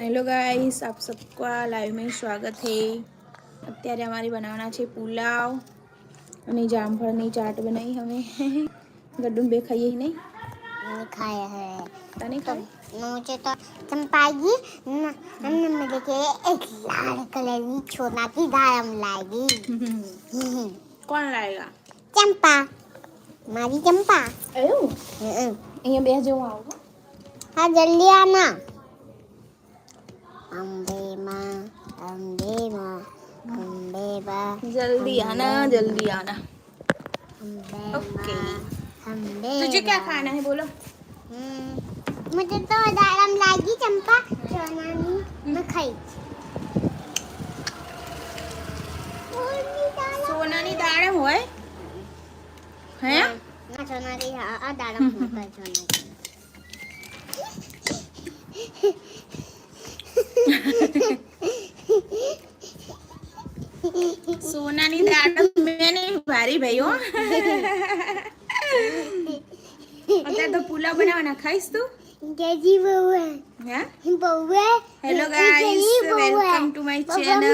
Hello guys આપ સબકા live મેં સ્વાગત હે. અત્યારે અમારી બનાવવાના છે પુલાવ અને જામફળની ચાટ બનાવી અમે ગડ્ડુ બે ખાઈએ નહીં? ખાયા હે. તને ખાય? મુझे तो तुम पाएगी हमने मुझे के एक लाल कलर की छोना की दारम लाएगी ચંપા. लाएगा चंपा मारी અહીંયા બે જેવું આવો. હા જલ્દી આના. अम्बे माँ अम्बे माँ अम्बे माँ जल्दी आना जल्दी आना अम्बे ओके माँ अम्बे तुझे क्या माँ। खाना है बोलो हम्म, मुझे तो दाल हम लाएगी चंपा छोना नहीं मैं खाई और भी दाल સોનાની દાળ હોય હે ના સોનારી આ આ દાડમ મોટા સોનારી સોનાની દાળ મેં નહીં ભારી ભાઈ હો. અત્યારે તો પુલાવ બનાવવાના ખાઈશ તું? કેજી બહુએ. હે? હે hello guys welcome to my channel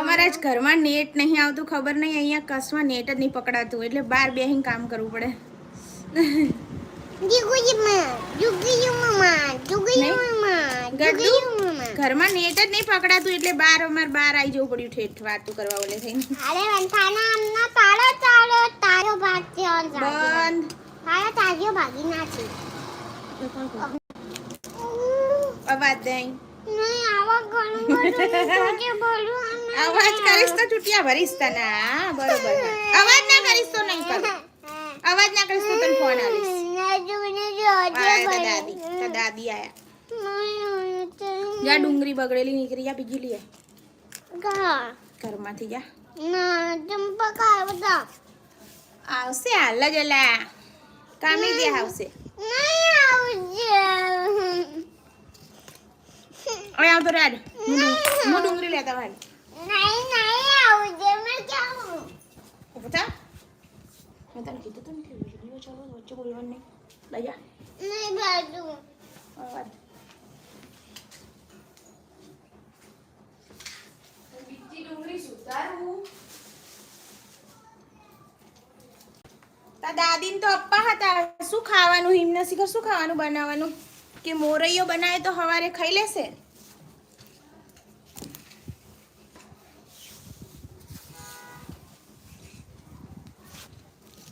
અમારા જ ઘરમાં નેટ નહીં આવતું ખબર નહીં. અહીંયા કસમાં નેટ જ નહીં પકડાતું એટલે બાર બેહીને કામ કરવું પડે. ઘરમાં નેટ જ નહીં પકડાતું એટલે બાર અમારે બાર આવી જવું પડ્યું ઠેઠ વાતું કરવા ઓલે થઈને. અરે વંથાના અમના તાળો તાળો તારો ભાગ છે ઓન બંધ. તારો તાજો ભાગી નાખી અવાજ નહીં નહીં આવા ઘણું બોલું અવાજ કરીશ તો ચૂટિયા ભરીશ તને બરોબર. અવાજ ના કરીશ તો નહીં કરું. અવાજ ના કરીશ તો તને ફોન આવીશ. દાદી આયા. જા ડુંગળી બગડેલી નીકળી જા બીજી લઈ. ઘરમાંથી જા. આવશે હાલ જ એલા કામી દે આવશે. હવે આવતો રાડ. હું ડુંગ- હું ડુંગળી લેતા વાળ મેં તને કીધું તું ને કે વીડિયો ચાલો વચ્ચે બોલવાનું નહીં. લઈ જા. અવાજ બીજી ડુંગળી સુધારવું તા દાદીને તો અપ્પા હતા. શું ખાવાનું? હિમને શીખર શું ખાવાનું બનાવવાનું? કે મોરૈયો બનાવે તો સવારે ખાઈ લેશે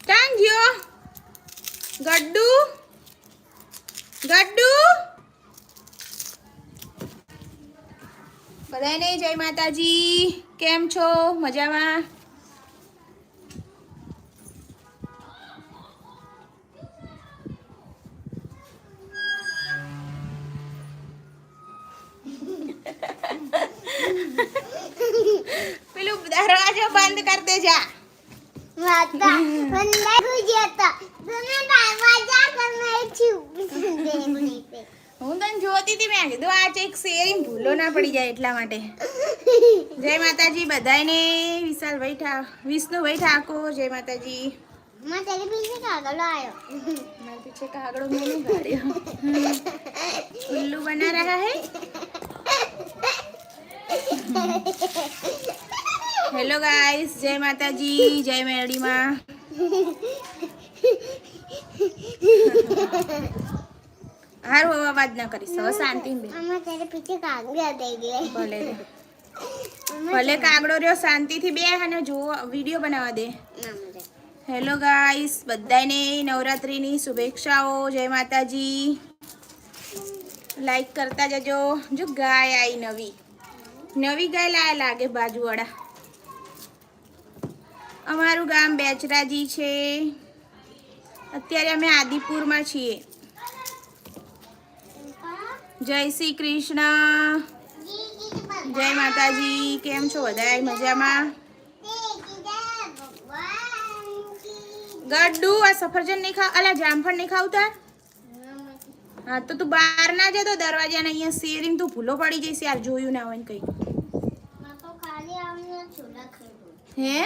ક્યાં ગયો ગડ્ડુ ગડ્ડુ બધાને જય માતાજી. કેમ છો? મજામાં? પેલું દરવાજો બંધ કર દે જા દરવાજા હું તને જોતી હતી મેં કીધું આ ચેક શેરિંગ ભૂલો ના પડી જાય એટલા માટે. જય માતાજી બધાને વિશાલ ભાઈ ઠા વિષ્ણુ ભાઈ ઠાકોર જય માતાજી. પીછે બના રહા હે? હેલો ગાઈસ જય માતાજી જય મેળીમાં હારું હવે વાત ના કરીશ. હવે શાંતિ ભલે ભલે કાગડો રહ્યો શાંતિથી બે અને જુઓ વીડિયો બનાવવા દે. હેલો ગાઈસ બધાને નવરાત્રિની શુભેચ્છાઓ. જય માતાજી. લાઈક કરતા જજો. જો ગાય આવી નવી. નવી ગાય લાય લાગે બાજુવાળા. અમારું ગામ બેચરાજી છે. અત્યારે અમે આદિપુરમાં છીએ. જય શ્રી કૃષ્ણ. જય માતાજી, કેમ છો બધા મજામાં? ગડ્ડુ, આ સફરજન નહીં ખાવ, અલા જામફળ નહીં ખાવતા હા, તો તું બહાર ના જતો, દરવાજાને અહીંયા શેરીને તું ભૂલો પડી જઈશ યાર, જોયું ના હોય ને કઈ. હે?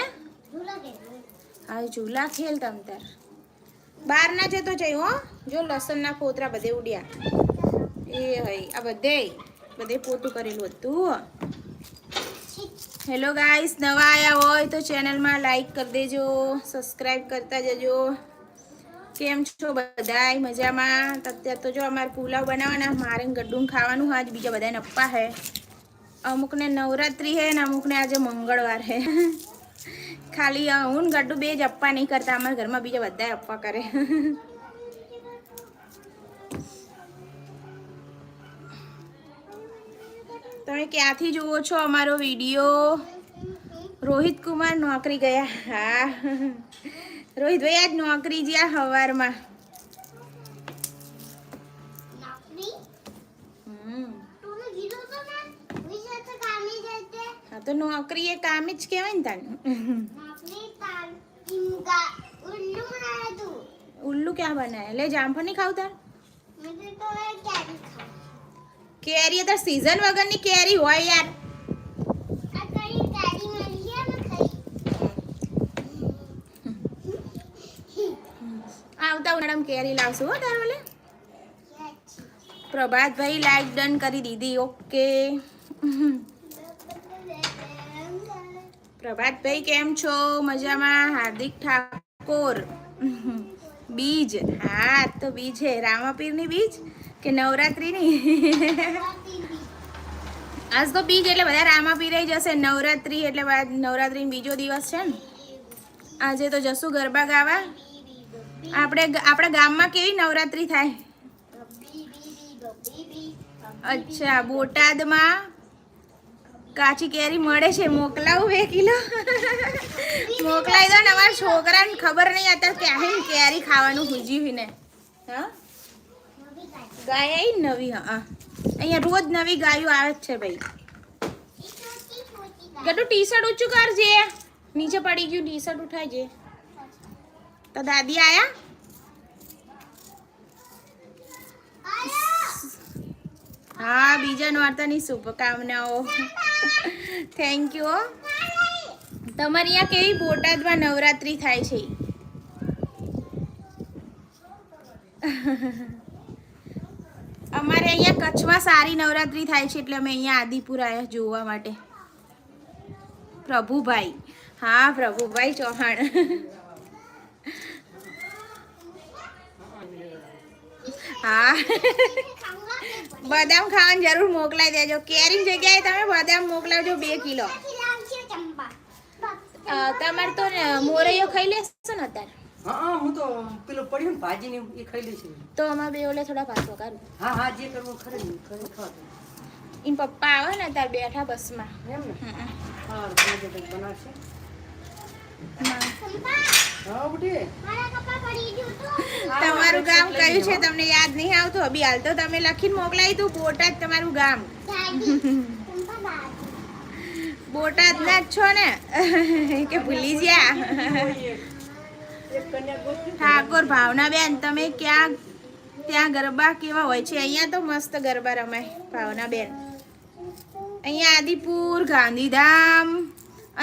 હા ઝૂલા ખેલ તમ તાર. બહાર ના જતો જઈ હો, જો લસણના ફોતરા બધે ઉડ્યા. એ હઈ. આ બધે બધે પોતું કરેલું હતું. હેલો ગાઈસ નવા આયા હોય તો ચેનલમાં લાઈક કરી દેજો સબસ્ક્રાઈબ કરતા જજો. કેમ છો બધાય? મજામાં? અત્યારે તો જો અમારે પુલાવ બનાવવાના, મારે ગડ્ડું ખાવાનું આજ બીજા બધાને અપ્પા હે. અમુકને નવરાત્રી હે ને અમુકને આજે મંગળવાર હે. ખાલી હું ગડ્ડું બે જ અપ્પા નહીં કરતા, અમારા ઘરમાં બીજા બધા અપ્પા કરે. તમે ક્યાંથી જુઓ છો? અમારો વીડિયો રોહિત કુમાર નોકરી ગયા. હા. રોહિતભાઈ આજ નોકરી જ્યાં સવારમાં નોકરી? હમ. તું કીધું તો ને વિશે તો કામે જતે હા તો નોકરી એ કામ જ કહેવાય ને તાને નોકરી તાર ઇમકા ઉલ્લુ બનાયા તું. ઉલ્લુ ક્યાં બનાવે? લે જામફળ નહીં ખાવતા મેં તો તો એ કેરી તો સીઝન વગરની કેરી હોય યાર. આવતા ઉનાળામાં કેરી લાવશું હો તાર ઓલે પ્રભાતભાઈ લાઈક ડન કરી દીધી ઓકે પ્રભાતભાઈ કેમ છો? મજામાં? હાર્દિક ઠાકોર. બીજ. હા તો બીજ હે. રામાપીરની બીજ? કે નવરાત્રિની આજ તો બીજ એટલે બધા રામાપીર રહી જશે. નવરાત્રી એટલે બાદ નવરાત્રી બીજો દિવસ છે ને? આજે તો જશું ગરબા ગાવા. આપણે આપણા ગામમાં કેવી નવરાત્રી થાય? અચ્છા, બોટાદમાં કાચી કેરી મળે છે. મોકલાવું બે કિલો. મોકલાવી દો ને. અમારા છોકરાને ખબર નહીં અત્યારે ક્યાં કેરી ખાવાનું ભૂજ્યું ને હા? ગાય આવી નવી, હા. અહીંયા રોજ નવી ગાયો આવે જ છે ભાઈ. કેટલું ટી શર્ટ ઊંચું કરજે. નીચે પડી ગયું ટી શર્ટ ઉઠાઈ તો દાદી આયા? હા બીજા નોરતાની શુભકામનાઓ. Thank you. તમારી અહીંયા કેવી બોટાદમાં નવરાત્રી થાય છે? અમારે અહીંયા કચ્છમાં સારી નવરાત્રી થાય છે એટલે અમે અહીંયા આદિપુર જોવા માટે. પ્રભુભાઈ. હા પ્રભુભાઈ ચૌહાણ. હા. બદામ ખાવાની જરૂર મોકલાઈ દેજો. કેરી જગ્યાએ તમે બદામ મોકલાવજો બે કિલો. તમારે તો મોરૈયો ખાઈ લેશો ને અત્યારે? હા હા હું તો પેલો પડ્યું ને ભાજી ને એ ખાઈ લઈશ તો અમાર બે ઓલે થોડા પાછો કર. હા હા જે કરવું ખરે ને ખરે ખાવ એમ પપ્પા આવે ને ત્યારે બેઠા બસમાં. એમ ને? હા તમે જે બનાવશે. તમારું ગામ કયું છે? તમને યાદ નહીં આવતું? અભી હાલ તો તમે લખીને મોકલાવી તું બોટાદ તમારું ગામ. બોટાદ ના જ છો ને? કે ભૂલી ગયા? એક ભાવના બેન ઠાકોર તમે ક્યાં ત્યાં ગરબા કેવા હોય છે? અહીંયા તો મસ્ત ગરબા રમાય ભાવનાબેન અહીંયા આદિપુર, ગાંધીધામ,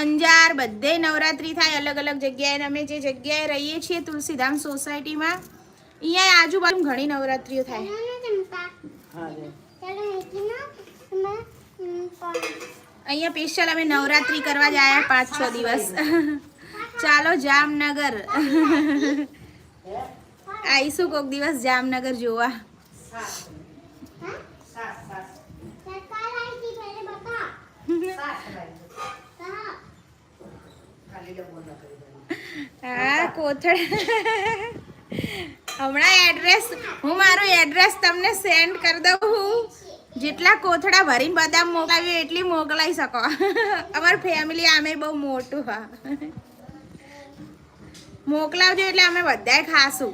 અંજાર, બધે નવરાત્રી થાય, અલગ અલગ જગ્યાએ અમે જે જગ્યાએ રહીએ છીએ, તુલસીધામ સોસાયટીમાં, અહીંયા આજુબાજુ ઘણી નવરાત્રીઓ થાય. અહીંયા સ્પેશિયલ અમે નવરાત્રી કરવા જ આવ્યા પાંચ છ દિવસ. ચાલો જામનગર. આવીશું કોક દિવસ જામનગર જોવા. હા, કોથળ. હમણાં એડ્રેસ હું મારું એડ્રેસ તમને સેન્ડ કરી દઉં હું. જેટલા કોથળા ભરીને બદામ મોકલાવી એટલી મોકલાવી શકો. અમારી ફેમિલી આમે બહુ મોટું હા. મોકલાવજો એટલે અમે બધાય ખાશું.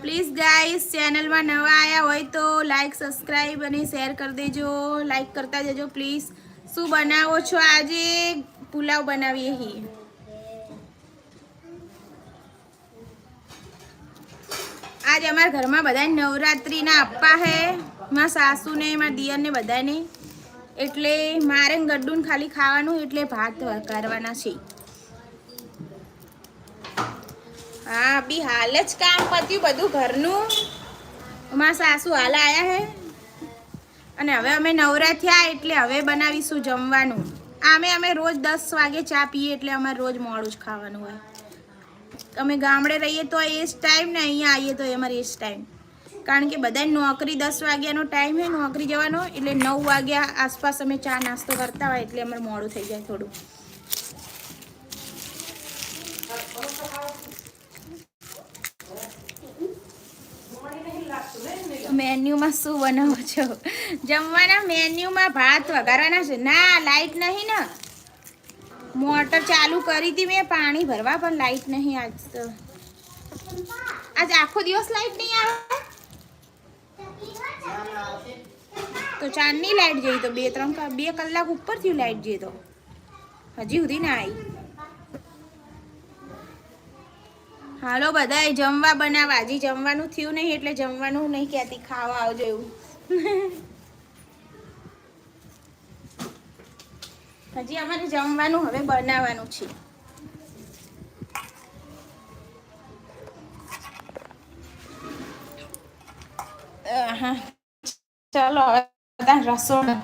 પ્લીઝ ગાઈસ ચેનલમાં નવા આવ્યા હોય તો લાઈક સબસ્ક્રાઈબ અને શેર કરી દેજો. લાઈક કરતા જજો પ્લીઝ શું બનાવો છો આજે? પુલાવ બનાવીએ છીએ. આજે અમારા ઘરમાં બધા નવરાત્રિના અપ્પા હે. મારા સાસુને મારા દિયરને બધાને એટલે મારે ને ગડ્ડુને ખાલી ખાવાનું, એટલે ભાત કરવાના છે. હા, બી હાલ જ કામ પત્યું બધું ઘરનું. મારા સાસુ હાલ આવ્યા હે. અને હવે અમે નવરા થયા, એટલે હવે બનાવીશું જમવાનું. આમે અમે રોજ દસ વાગે ચા પીએ, એટલે અમારે રોજ મોડું જ ખાવાનું હોય. અમે ગામડે રહીએ તો એ જ ટાઈમ ને અહીંયા આવીએ તો અમારે એ જ ટાઈમ કારણ કે બધા નોકરી દસ વાગ્યાનો ટાઈમ છે નોકરી જવાનો, એટલે નવ વાગ્યા આસપાસ અમે ચા નાસ્તો કરતા હોય, એટલે અમારે મોડું થઈ જાય થોડું. મેન્યુમાં શું બનાવો છો? જમવાના મેન્યુમાં ભાત વઘારવાના છે. ના લાઈટ નહીં ને. મોટર ચાલુ કરી હતી મેં, પાણી ભરવા, પણ લાઈટ નહીં આજ તો. આજ આખો દિવસ લાઈટ નહીં આવે? તો ચાંદની લાઈટ જઈ તો બે, ત્રણ બે કલાક ઉપર થયું લાઈટ જઈ તો. હજી સુધી ના આવી હાલો બધા જમવા બનાવવા. હજી જમવાનું થયું નહીં એટલે જમવાનું નહીં કહેતી. ખાવા આવજો એવું. હજી અમારે જમવાનું હવે બનાવવાનું છે. ચાલો હવે રસોડા